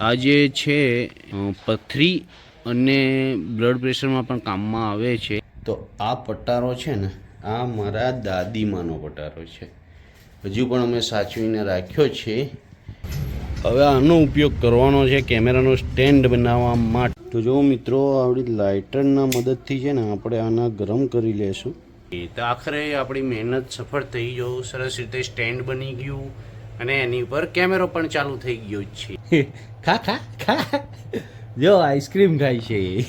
આ જે છે પથરી અને બ્લડ પ્રેશરમાં પણ કામમાં આવે છે. તો આ પટારો છે ને આ મારા દાદીમાનો પટારો છે. હજુ પણ અમે સાચવીને રાખ્યો છે. હવે આનો ઉપયોગ કરવાનો છે કેમેરાનો સ્ટેન્ડ બનાવવા માટે. તો જો મિત્રો આવડી લાઇટરના મદદથી છે ને આપણે આના ગરમ કરી લેશું. તો આખરે આપણી મહેનત સફળ થઈ જવું સરસ રીતે સ્ટેન્ડ બની ગયું. અને એની ઉપર કેમેરો પણ ચાલુ થઈ ગયો છે. ખા ખા ખા. જો આઈસ્ક્રીમ ખાય છે.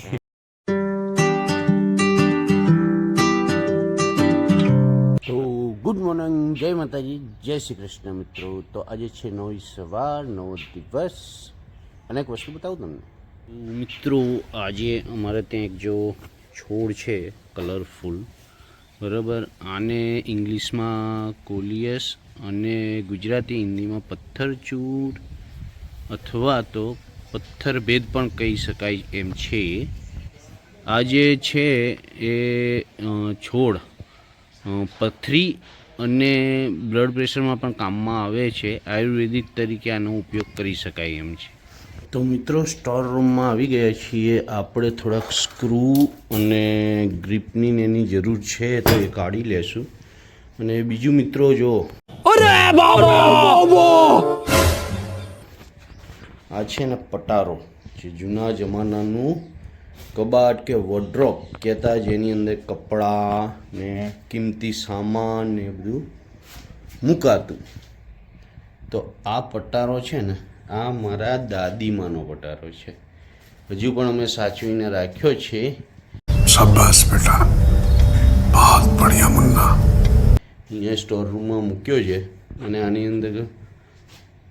તો ગુડ મોર્નિંગ જય માતાજી જય શ્રી કૃષ્ણ મિત્રો. તો આજે છે નવી સવાર નવો દિવસ. અને એક વસ્તુ બતાવું તમને. મિત્રો આજે અમારે ત્યાં એક જો છોડ છે કલરફુલ બરાબર. આને ઇંગ્લિશમાં કોલિયસ અને ગુજરાતી હિન્દીમાં પથ્થરચૂર અથવા તો પથ્થરભેદ પણ કહી શકાય એમ છે. આ જે છે એ છોડ પથરી અને બ્લડ પ્રેશરમાં પણ કામમાં આવે છે. આયુર્વેદિક તરીકે આનો ઉપયોગ કરી શકાય એમ છે. તો મિત્રો સ્ટોર રૂમમાં આવી ગયા છીએ. આપણે થોડાક સ્ક્રૂ અને ગ્રીપની ને એની જરૂર છે તો એ કાઢી લેશું. અને બીજું મિત્રો જો. આ છે ને પટારો જે જૂના જમાનાનું કબાટ કે વોડ્રોપ કહેતા જેની અંદર કપડાં ને કિંમતી સામાન ને બધું મૂકાતું. તો આ પટારો છે ને આ મારા દાદીમાનો પટારો છે. હજુ પણ અમે સાચવીને રાખ્યો છે. શાબાશ બેટા. બહુત બઢિયા મુન્ના. અહીંયા સ્ટોર રૂમમાં મૂક્યો છે અને આની અંદર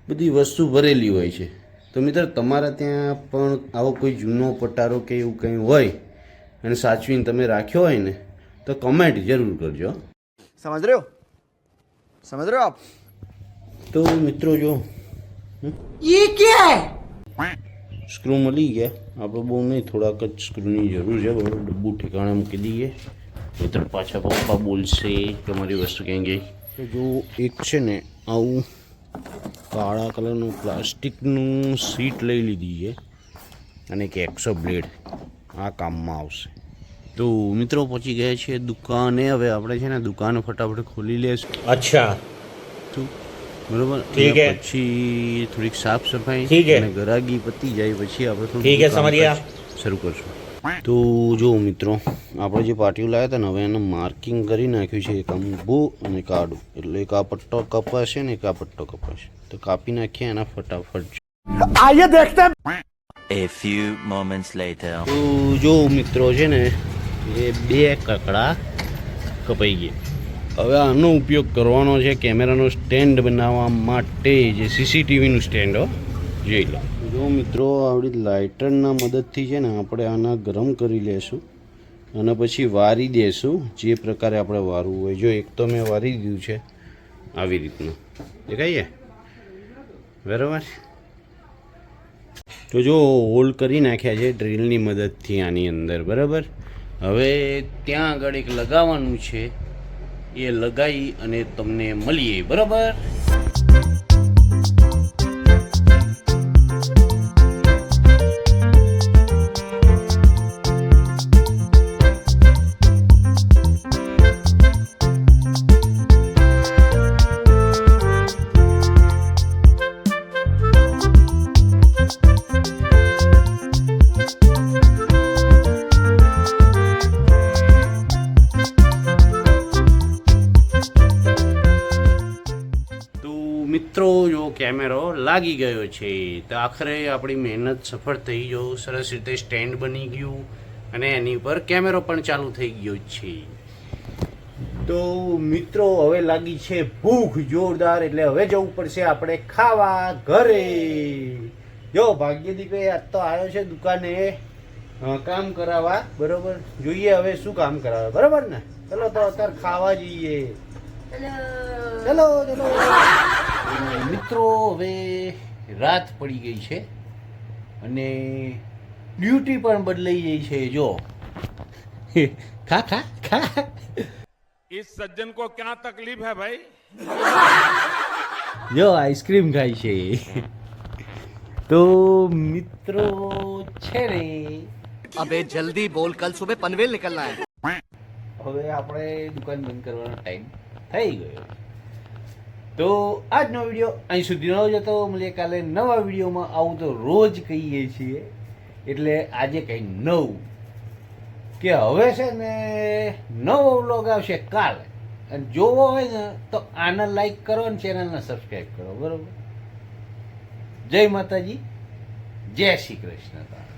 બધી વસ્તુ ભરેલી હોય છે. તો મિત્ર તમારા ત્યાં પણ આવો કોઈ જૂનો પટારો કે એવું કંઈ હોય અને સાચવીને તમે રાખ્યો હોય ને તો કમેન્ટ જરૂર કરજો. સમજ રહ્યો? સમજ રહ્યો આપ? તો મિત્રો જો ઈ કે? સ્ક્રૂ મળી ગયા. આપણે બહુ નહીં થોડાક જ સ્ક્રૂની જરૂર છે. બરાબર ડબ્બું ઠેકાણે મૂકી દઈએ. મિત્ર પાછા પપ્પા બોલશે કે મારી વસ્તુ ક્યાં ગઈ? તો જો એક છે ને આવું કાળા કલરનું પ્લાસ્ટિકનું સીટ લઈ લીધી છે અને એક એક્સો બ્લેડ આ કામમાં આવશે. તો મિત્રો પહોંચી ગયા છે દુકાને. હવે આપણે છે ને દુકાન ફટાફટ ખોલી લેશું. અચ્છા. તો બરોબર? ઠીક है પછી થોડીક સાફ સફાઈ ઠીક હે. ગરાગી પતી જાય પછી આપણે થોડું ઠીક હે, સમરિયા. શરૂ કરશું. તો જો મિત્રો આપણે જે પાટિયું લાવ્યા હતા ને હવે એને માર્કિંગ કરી નાખ્યું છે એક અંબુ અને કાડું. એટલે એક આ પટ્ટો કપાશે ને એક આ પટ્ટો કપાશે. તો કાપી નાખીએ એના ફટાફટ. A few moments later. તો જો મિત્રો છે ને એ બે કકડા કપાઈ ગયા. હવે આનો ઉપયોગ કરવાનો છે કેમેરાનો સ્ટેન્ડ બનાવવા માટે જે સીસીટીવીનું સ્ટેન્ડ જોઈ લો. જો મિત્રો, આવડી લાઇટરના મદદથી છે ને આપણે આના ગરમ કરી લેશું અને પછી વારી દેશું જે પ્રકારે આપણે વારવું હોય. જો એક તો મેં વારી દીધું છે આવી રીતનું. દેખાઈએ બરાબર? તો જો હોલ કરી નાખ્યા છે ડ્રીલની મદદથી આની અંદર. બરાબર? હવે ત્યાં આગળ એક લગાવવાનું છે. એ લગાવી અને તમને મળીએ. બરાબર? મિત્રો જો કેમેરો લાગી ગયો છે તો આખરે આપણી મહેનત સફળ થઈ ગયો સરસ રીતે સ્ટેન્ડ બની ગયું અને એની ઉપર કેમેરો પણ ચાલુ થઈ ગયો છે. તો મિત્રો હવે લાગી છે ભૂખ જોરદાર એટલે હવે જવું પડશે આપણે ખાવા ઘરે. જો ભાગ્યદીપે આજ તો આવ્યો છે દુકાને કામ કરાવવા બરોબર? જોઈએ હવે શું કામ કરાવે બરોબર ને? ચલો તો અત્યારે ખાવા જઈએ. ચલો ચલો. મિત્રો હવે રાત પડી ગઈ છે અને ડ્યુટી પણ બદલાઈ ગઈ છે જો ખા ખા ખા इस सज्जन को क्या तकलीफ है भाई જો આઈસ્ક્રીમ ખાય છે તો મિત્રો છે ને अबे जल्दी बोल कल सुबह पनवेल निकलना है હવે આપણે દુકાન બંધ કરવાનો ટાઈમ થઈ ગયો તો આજનો વીડિયો અહીં સુધી ન જતો. મળીએ કાલે નવા વિડીયોમાં. આવું તો રોજ કહીએ છીએ. એટલે આજે કંઈ નવું. કે હવે છે ને નવો વ્લોગ આવશે કાલે. અને જોવો હોય ને તો આને લાઈક કરો અને ચેનલને સબસ્ક્રાઈબ કરો. બરોબર? જય માતાજી. જય શ્રી કૃષ્ણ.